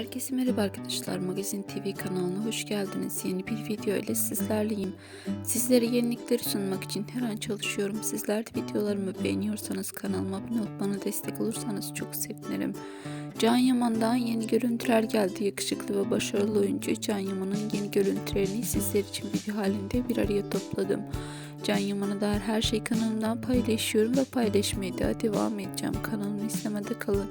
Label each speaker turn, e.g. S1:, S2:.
S1: Herkese merhaba arkadaşlar. Magazin TV kanalına hoş geldiniz. Yeni bir video ile sizlerleyim. Sizlere yenilikleri sunmak için her an çalışıyorum. Sizler de videolarımı beğeniyorsanız kanalıma abone olup bana destek olursanız çok sevinirim. Can Yaman'dan yeni görüntüler geldi. Yakışıklı ve başarılı oyuncu Can Yaman'ın yeni görüntülerini sizler için video halinde bir araya topladım. Can Yaman'a dair her şey kanalımdan paylaşıyorum ve paylaşmaya da devam edeceğim. Kanalımı izlemede kalın.